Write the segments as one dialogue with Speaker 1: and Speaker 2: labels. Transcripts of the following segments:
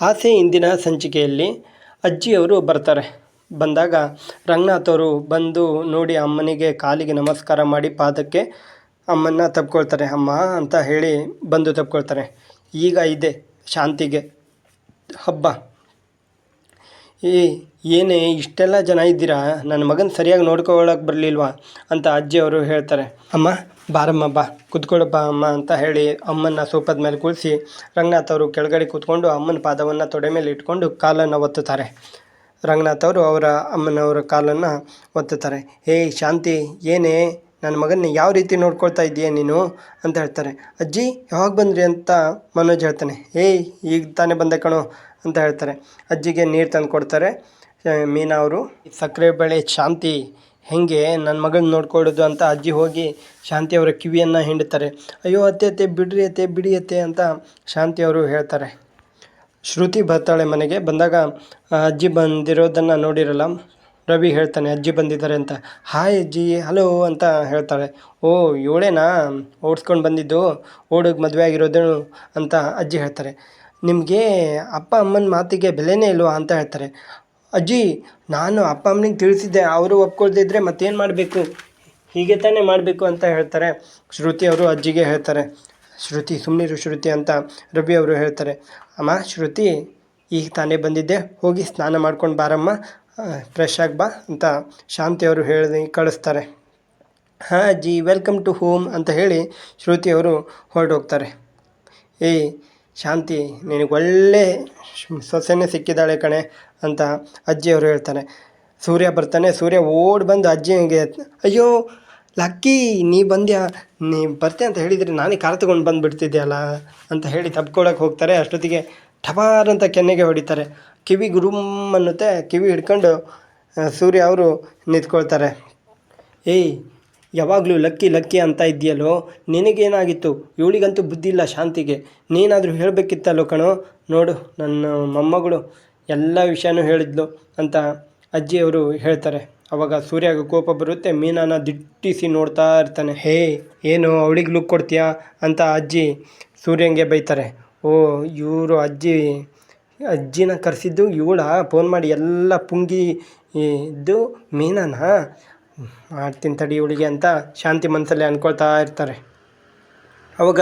Speaker 1: ಆಸೆ ಇಂದಿನ ಸಂಚಿಕೆಯಲ್ಲಿ ಅಜ್ಜಿಯವರು ಬರ್ತಾರೆ. ಬಂದಾಗ ರಂಗನಾಥ್ ಅವರು ಬಂದು ನೋಡಿ ಅಮ್ಮನಿಗೆ ಕಾಲಿಗೆ ನಮಸ್ಕಾರ ಮಾಡಿ ಪಾದಕ್ಕೆ ಅಮ್ಮನ್ನ ತಪ್ಕೊಳ್ತಾರೆ. ಅಮ್ಮ ಅಂತ ಹೇಳಿ ಬಂದು ತಪ್ಕೊಳ್ತಾರೆ. ಈಗ ಇದೆ ಶಾಂತಿಗೆ ಹಬ್ಬ. ಏ, ಏನೇ, ಇಷ್ಟೆಲ್ಲ ಜನ ಇದ್ದೀರಾ? ನನ್ನ ಮಗನ ಸರಿಯಾಗಿ ನೋಡ್ಕೊಳ್ಳೋಕೆ ಬರಲಿಲ್ವಾ? ಅಂತ ಅಜ್ಜಿಯವರು ಹೇಳ್ತಾರೆ. ಅಮ್ಮ, ಬಾರಮ್ಮ, ಬಾ. ಕುತ್ಕೊಳ್ಳಪ್ಪ, ಅಮ್ಮ ಅಂತ ಹೇಳಿ ಅಮ್ಮನ ಸೋಪದ ಮೇಲೆ ಕೂರಿಸಿ ರಂಗನಾಥ್ ಅವರು ಕೆಳಗಡೆ ಕೂತ್ಕೊಂಡು ಅಮ್ಮನ ಪಾದವನ್ನು ತೊಡೆ ಮೇಲೆ ಇಟ್ಕೊಂಡು ಕಾಲನ್ನು ಒತ್ತುತ್ತಾರೆ. ರಂಗನಾಥ್ ಅವರು ಅವರ ಅಮ್ಮನವರ ಕಾಲನ್ನು ಒತ್ತುತ್ತಾರೆ. ಹೇ ಶಾಂತಿ, ಏನೇ, ನನ್ನ ಮಗನ್ನ ಯಾವ ರೀತಿ ನೋಡ್ಕೊಳ್ತಾ ಇದ್ದೀಯ ನೀನು? ಅಂತ ಹೇಳ್ತಾರೆ. ಅಜ್ಜಿ, ಯಾವಾಗ ಬಂದ್ರಿ ಅಂತ ಮನೋಜ್ ಹೇಳ್ತಾನೆ. ಏಯ್, ಈಗ ತಾನೇ ಬಂದೆ ಕಣೋ. ಅಂತ ಹೇಳ್ತಾರೆ. ಅಜ್ಜಿಗೆ ನೀರು ತಂದು ಕೊಡ್ತಾರೆ. ಮೀನಾ ಅವರು ಸಕ್ಕರೆ ಬೆಳೆ ಶಾಂತಿ, ಹೆಂಗೆ? ನನ್ನ ಮಗನ ನೋಡ್ಕೊಳ್ಳೋದು ಅಂತ ಅಜ್ಜಿ ಹೋಗಿ ಶಾಂತಿ ಅವರ ಕಿವಿಯನ್ನು ಹಿಂಡ್ತಾರೆ. ಅಯ್ಯೋ, ಅತ್ತೆ ಅತ್ತೆ, ಬಿಡ್ರಿ ಅತ್ತೆ, ಬಿಡಿ ಅತ್ತೆ ಅಂತ ಶಾಂತಿ ಅವರು ಹೇಳ್ತಾರೆ. ಶ್ರುತಿ ಬರ್ತಾಳೆ ಮನೆಗೆ. ಬಂದಾಗ ಅಜ್ಜಿ ಬಂದಿರೋದನ್ನು ನೋಡಿರಲ್ಲ? ರವಿ ಹೇಳ್ತಾನೆ, ಅಜ್ಜಿ ಬಂದಿದ್ದಾರೆ ಅಂತ. ಹಾಯ್ ಅಜ್ಜಿ, ಹಲೋ ಅಂತ ಹೇಳ್ತಾಳೆ. ಓ, ಇವಳೇನಾ? ಓಡಿಸ್ಕೊಂಡು ಬಂದಿದ್ದು? ಓಡಿಗೆ ಮದುವೆ ಆಗಿರೋದೇನು ಅಂತ ಅಜ್ಜಿ ಹೇಳ್ತಾರೆ. ನಿಮಗೆ ಅಪ್ಪ ಅಮ್ಮನ ಮಾತಿಗೆ ಬೆಲೆನೇ ಇಲ್ವಾ ಅಂತ ಹೇಳ್ತಾರೆ. ಅಜ್ಜಿ, ನಾನು ಅಪ್ಪ ಅಮ್ಮನಿಗೆ ತಿಳಿಸಿದ್ದೆ, ಅವರು ಒಪ್ಕೊಳ್ದಿದ್ರೆ ಮತ್ತೇನು ಮಾಡಬೇಕು? ಹೀಗೆ ತಾನೇ ಮಾಡಬೇಕು ಅಂತ ಹೇಳ್ತಾರೆ. ಶ್ರುತಿ ಅವರು ಅಜ್ಜಿಗೆ ಹೇಳ್ತಾರೆ. ಶ್ರುತಿ ಸುಮ್ಮನಿರು ಶ್ರುತಿ ಅಂತ ರವಿ ಅವರು ಹೇಳ್ತಾರೆ. ಅಮ್ಮ, ಶ್ರುತಿ, ಈಗ ತಾನೇ ಬಂದಿದ್ದೆ, ಹೋಗಿ ಸ್ನಾನ ಮಾಡ್ಕೊಂಡು ಬಾರಮ್ಮ ಫ್ರೆಶ್ ಆಗಿ ಬಾ ಅಂತ ಶಾಂತಿ ಅವರು ಹೇಳಿ ಕಳಿಸ್ತಾರೆ. ಹಾಂ ಅಜ್ಜಿ ವೆಲ್ಕಮ್ ಟು ಹೋಮ್ ಅಂತ ಹೇಳಿ ಶ್ರುತಿ ಅವರು ಹೊರಟೋಗ್ತಾರೆ. ಏಯ್ ಶಾಂತಿ, ನಿನಗೆ ಒಳ್ಳೆ ಶ್- ಸೊಸೆನೇ ಸಿಕ್ಕಿದ್ದಾಳೆ ಕಣೆ ಅಂತ ಅಜ್ಜಿಯವರು ಹೇಳ್ತಾರೆ. ಸೂರ್ಯ ಬರ್ತಾನೆ, ಸೂರ್ಯ ಓಡಿ ಬಂದು ಅಜ್ಜಿಗೆ ಅಯ್ಯೋ, ಲಕ್ಕಿ, ನೀ ಬಂದ್ಯಾ? ನೀ ಬರ್ತೆ ಅಂತ ಹೇಳಿದರೆ ನಾನೇ ಕಾರ್ ತಗೊಂಡು ಬಂದುಬಿಡ್ತಿದ್ದೆ ಅಲ್ಲ ಅಂತ ಹೇಳಿ ತಪ್ಕೊಳಕ್ಕೆ ಹೋಗ್ತಾರೆ. ಅಷ್ಟೊತ್ತಿಗೆ ಠಬಾರ್ ಅಂತ ಕೆನ್ನೆಗೆ ಹೊಡಿತಾರೆ. ಕಿವಿ ಗುರುಮ್ ಅನ್ನುತ್ತೆ. ಕಿವಿ ಹಿಡ್ಕೊಂಡು ಸೂರ್ಯ ಅವರು ನಿಂತ್ಕೊಳ್ತಾರೆ. ಏಯ್ ಯಾವಾಗಲೂ ಲಕ್ಕಿ ಲಕ್ಕಿ ಅಂತ ಇದೆಯಲ್ಲೋ ನಿನಗೇನಾಗಿತ್ತು? ಇವಳಿಗಂತೂ ಬುದ್ಧಿ ಇಲ್ಲ ಶಾಂತಿಗೆ. ನೀನಾದರೂ ಹೇಳಬೇಕಿತ್ತಲ್ಲೋ ಕಣೋ? ನೋಡು, ನನ್ನ ಮೊಮ್ಮಗಳು ಎಲ್ಲ ವಿಷಯನೂ ಹೇಳಿದ್ಲು ಅಂತ ಅಜ್ಜಿಯವರು ಹೇಳ್ತಾರೆ. ಅವಾಗ ಸೂರ್ಯಾಗ ಕೋಪ ಬರುತ್ತೆ, ಮೀನಾನ ದಿಟ್ಟಿಸಿ ನೋಡ್ತಾ ಇರ್ತಾನೆ. ಹೇ, ಏನು ಅವಳಿಗೆ ಲುಕ್ ಕೊಡ್ತೀಯಾ ಅಂತ ಅಜ್ಜಿ ಸೂರ್ಯಂಗೆ ಬೈತಾರೆ. ಓ, ಇವರು ಅಜ್ಜಿ, ಅಜ್ಜಿನ ಕರೆಸಿದ್ದು, ಇವಳ ಫೋನ್ ಮಾಡಿ ಎಲ್ಲ ಪುಂಗಿ ಇದ್ದು ಮೀನಾನ? ಮಾಡ್ತೀನಿ ತಡಿ ಇವಳಿಗೆ ಅಂತ ಶಾಂತಿ ಮನಸ್ಸಲ್ಲಿ ಅಂದ್ಕೊಳ್ತಾ ಇರ್ತಾರೆ. ಅವಾಗ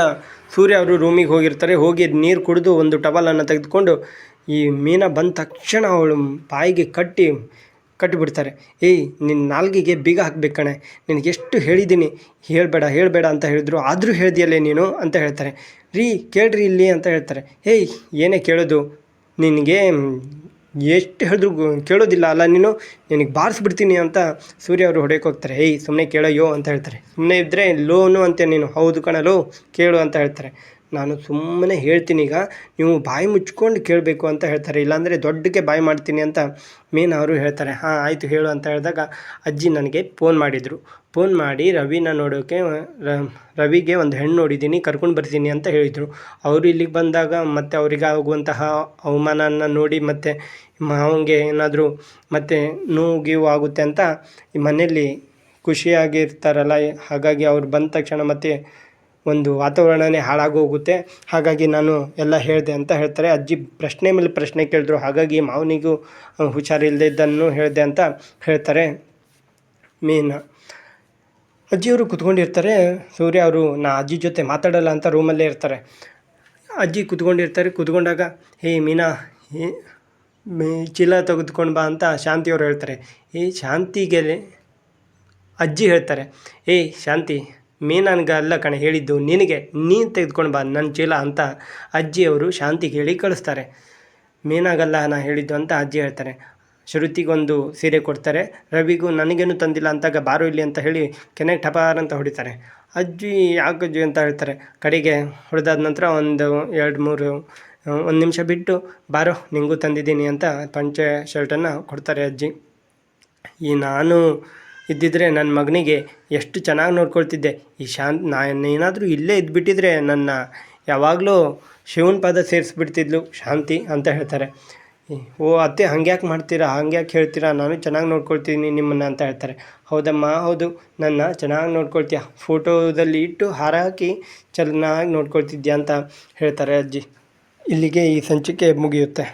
Speaker 1: ಸೂರ್ಯ ಅವರು ರೂಮಿಗೆ ಹೋಗಿರ್ತಾರೆ. ಹೋಗಿ ನೀರು ಕುಡಿದು ಒಂದು ಟವಲನ್ನು ತೆಗೆದುಕೊಂಡು ಈ ಮೀನ ಬಂದ ತಕ್ಷಣ ಅವಳು ಬಾಯಿಗೆ ಕಟ್ಟಿ ಕಟ್ಟಿಬಿಡ್ತಾರೆ ಏಯ್ ನಿನ್ನ ನಾಲ್ಗಿಗೆ ಬೀಗ ಹಾಕ್ಬೇಕು ಕಣೆ. ನಿನಗೆ ಎಷ್ಟು ಹೇಳಿದ್ದೀನಿ ಹೇಳಬೇಡ ಹೇಳಬೇಡ ಅಂತ ಹೇಳಿದ್ರು. ಆದರೂ ಹೇಳ್ದಿಯಲ್ಲೇ ನೀನು ಅಂತ ಹೇಳ್ತಾರೆ. ರೀ, ಕೇಳ್ರಿ ಇಲ್ಲಿ ಅಂತ ಹೇಳ್ತಾರೆ. ಏಯ್, ಏನೇ ಕೇಳೋದು. ನಿನಗೆ ಎಷ್ಟು ಹೇಳಿದ್ರು ಕೇಳೋದಿಲ್ಲ. ಅಲ್ಲ, ನೀನು ನಿನಗೆ ಬಾರಿಸ್ಬಿಡ್ತೀನಿ ಅಂತ ಸೂರ್ಯ ಅವರು ಹೊಡೆಯಕ್ಕೆ ಹೋಗ್ತಾರೆ. ಏಯ್ ಸುಮ್ಮನೆ ಕೇಳಯ್ಯೋ ಅಂತ ಹೇಳ್ತಾರೆ. ಸುಮ್ಮನೆ ಇದ್ದರೆ ಲೋನು ಅಂತೆ ನೀನು, ಹೌದು ಕಣಲೋ, ಕೇಳು ಅಂತ ಹೇಳ್ತಾರೆ. ನಾನು ಸುಮ್ಮನೆ ಹೇಳ್ತೀನಿ ಈಗ, ನೀವು ಬಾಯಿ ಮುಚ್ಕೊಂಡು ಕೇಳಬೇಕು ಅಂತ ಹೇಳ್ತಾರೆ. ಇಲ್ಲಾಂದರೆ ದೊಡ್ಡಕ್ಕೆ ಬಾಯಿ ಮಾಡ್ತೀನಿ ಅಂತ ಮೇನ್ ಅವರು ಹೇಳ್ತಾರೆ. ಹಾಂ, ಆಯಿತು ಹೇಳು ಅಂತ ಹೇಳಿದಾಗ ಅಜ್ಜಿ ನನಗೆ ಫೋನ್ ಮಾಡಿದರು. ಫೋನ್ ಮಾಡಿ ರವಿನ ನೋಡೋಕ್ಕೆ ರವಿಗೆ ಒಂದು ಹೆಣ್ಣು ನೋಡಿದ್ದೀನಿ, ಕರ್ಕೊಂಡು ಬರ್ತೀನಿ ಅಂತ ಹೇಳಿದರು. ಅವರು ಇಲ್ಲಿಗೆ ಬಂದಾಗ ಮತ್ತೆ ಅವರಿಗೆ ಆಗುವಂತಹ ಅವಮಾನನ ನೋಡಿ ಮತ್ತು ಮಾವಂಗೆ ಏನಾದರೂ ಮತ್ತೆ ನೋವು ಗೀವು ಆಗುತ್ತೆ ಅಂತ ಈ ಮನೆಯಲ್ಲಿ ಖುಷಿಯಾಗಿರ್ತಾರಲ್ಲ. ಹಾಗಾಗಿ ಅವ್ರು ಬಂದ ತಕ್ಷಣ ಮತ್ತೆ ಒಂದು ವಾತಾವರಣನೇ ಹಾಳಾಗೋಗುತ್ತೆ. ಹಾಗಾಗಿ ನಾನು ಎಲ್ಲ ಹೇಳಿದೆ ಅಂತ ಹೇಳ್ತಾರೆ. ಅಜ್ಜಿ ಪ್ರಶ್ನೆ ಮೇಲೆ ಪ್ರಶ್ನೆ ಕೇಳಿದ್ರು. ಹಾಗಾಗಿ ಮಾವನಿಗೂ ಹುಷಾರಿಲ್ಲದೆ ಇದ್ದನ್ನು ಹೇಳಿದೆ ಅಂತ ಹೇಳ್ತಾರೆ. ಮೀನ ಅಜ್ಜಿಯವರು ಕುತ್ಕೊಂಡಿರ್ತಾರೆ. ಸೂರ್ಯ ಅವರು, ನಾ ಅಜ್ಜಿ ಜೊತೆ ಮಾತಾಡಲ್ಲ ಅಂತ ರೂಮಲ್ಲೇ ಇರ್ತಾರೆ. ಅಜ್ಜಿ ಕುತ್ಕೊಂಡಿರ್ತಾರೆ. ಕುತ್ಕೊಂಡಾಗ, ಹೇ ಮೀನಾ ಚೀಲ ತೆಗೆದುಕೊಂಡು ಬಾ ಅಂತ ಶಾಂತಿಯವರು ಹೇಳ್ತಾರೆ. ಏ ಶಾಂತಿಗೆ ಅಜ್ಜಿ ಹೇಳ್ತಾರೆ. ಏಯ್ ಶಾಂತಿ ಅಲ್ಲ ಕಣೆ ಹೇಳಿದ್ದು, ನಿನಗೆ ನೀನು ತೆಗೆದುಕೊಂಡು ಬಾ ನನ್ನ ಚೀಲ ಅಂತ ಅಜ್ಜಿಯವರು ಶಾಂತಿ ಹೇಳಿ ಕಳಿಸ್ತಾರೆ. ಮೇನಾಗಲ್ಲ ನಾ ಹೇಳಿದ್ದು ಅಂತ ಅಜ್ಜಿ ಹೇಳ್ತಾರೆ. ಶ್ರುತಿಗೊಂದು ಸೀರೆ ಕೊಡ್ತಾರೆ. ರವಿಗೂ ನನಗೇನು ತಂದಿಲ್ಲ ಅಂತಾಗ ಬಾರೋ ಇಲ್ಲಿ ಅಂತ ಹೇಳಿ ಕೆನೆಗೆ ಟಪಾರ್ ಅಂತ ಹೊಡಿತಾರೆ. ಅಜ್ಜಿ ಯಾಕಜ್ಜಿ ಅಂತ ಹೇಳ್ತಾರೆ. ಕಡೆಗೆ ಹೊಡೆದಾದ ನಂತರ ಒಂದು ಎರಡು ಮೂರು, ಒಂದು ನಿಮಿಷ ಬಿಟ್ಟು ಬಾರೋ, ನಿಂಗೂ ತಂದಿದ್ದೀನಿ ಅಂತ ಪಂಚೆ ಶರ್ಟನ್ನು ಕೊಡ್ತಾರೆ ಅಜ್ಜಿ. ಈ ನಾನು ಇದ್ದಿದ್ರೆ ನನ್ನ ಮಗನಿಗೆ ಎಷ್ಟು ಚೆನ್ನಾಗಿ ನೋಡ್ಕೊಳ್ತಿದ್ದೆ. ಈ ಶಾಂತ್ ನಾನು ಏನಾದರೂ ಇಲ್ಲೇ ಇದ್ಬಿಟ್ಟಿದ್ರೆ ನನ್ನ ಯಾವಾಗಲೂ ಶಿವನ ಪದ ಸೇರಿಸ್ಬಿಡ್ತಿದ್ಲು, ಶಾಂತಿ ಅಂತ ಹೇಳ್ತಾರೆ. ಓ, ಅತ್ತೆ ಹಂಗ್ಯಾಕೆ ಮಾಡ್ತೀರಾ, ಹಂಗ್ಯಾಕೆ ಹೇಳ್ತೀರಾ, ನಾನು ಚೆನ್ನಾಗಿ ನೋಡ್ಕೊಳ್ತೀನಿ ನಿಮ್ಮನ್ನು ಅಂತ ಹೇಳ್ತಾರೆ. ಹೌದಮ್ಮ, ಹೌದು, ನನ್ನ ಚೆನ್ನಾಗಿ ನೋಡ್ಕೊಳ್ತೀಯ. ಫೋಟೋದಲ್ಲಿ ಇಟ್ಟು ಹಾರ ಹಾಕಿ ಚೆನ್ನಾಗಿ ನೋಡ್ಕೊಳ್ತಿದ್ಯಾ ಅಂತ ಹೇಳ್ತಾರೆ ಅಜ್ಜಿ. ಇಲ್ಲಿಗೆ ಈ ಸಂಚಿಕೆ ಮುಗಿಯುತ್ತೆ.